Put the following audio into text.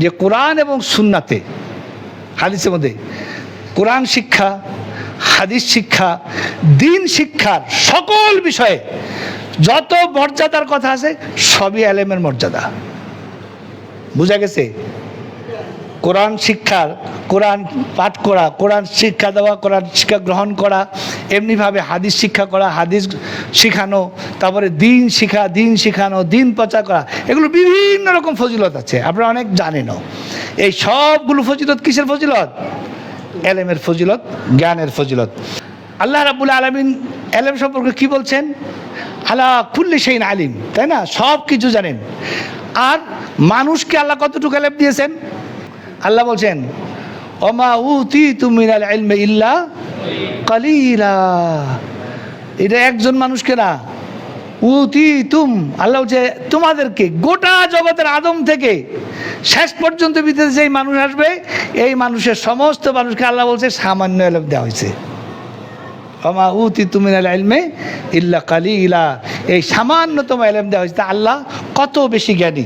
যে কোরআন এবং সুন্নাতে, হাদিসের মধ্যে কোরআন শিক্ষা, হাদিস শিক্ষা, দিন শিক্ষার সকল বিষয়ে যত মর্যাদার কথা আছে, সবই আলেমের মর্যাদা। বুঝা গেছে? কোরআন শিক্ষার, কোরআন পাঠ করা, কোরআন শিক্ষা দেওয়া, কোরআন শিক্ষা গ্রহণ করা, এমনিভাবে হাদিস শিক্ষা করা, হাদিস শিখানো তারপরে দিন শিখা, দিন শিখানো, দিন প্রচার করা, এগুলো বিভিন্ন রকম ফজিলত আছে। আপনারা অনেক জানেনও এই সবগুলো ফজিলত কিসের ফজিলত? এলেমের ফজিলত, জ্ঞানের ফজিলত। আল্লাহ রাবুল আলমিন এলেম সম্পর্কে কি বলছেন? আল্লাহ কুল্লি সেইন আলিম, তাই না? সব কিছু জানেন। আর মানুষকে আল্লাহ কতটুকু এলেম দিয়েছেন? আল্লাহ বলছেন, ওমা উতি ইলমে ইল্লা কালিলা। এটা একজন মানুষকে না উতি তুম আল্লাহ বলছে, তোমাদেরকে গোটা জগতের আদম থেকে শেষ পর্যন্ত বিদেশে যেই মানুষ আসবে, এই মানুষের সমস্ত মানুষকে আল্লাহ বলছে, সামান্য এলম দেওয়া হয়েছে। আমা উতি তুমি আলমে ইল্লা কালি ইলা এই সামান্যতম এলাম দেওয়া হয়েছে। আল্লাহ কত বেশি জ্ঞানী?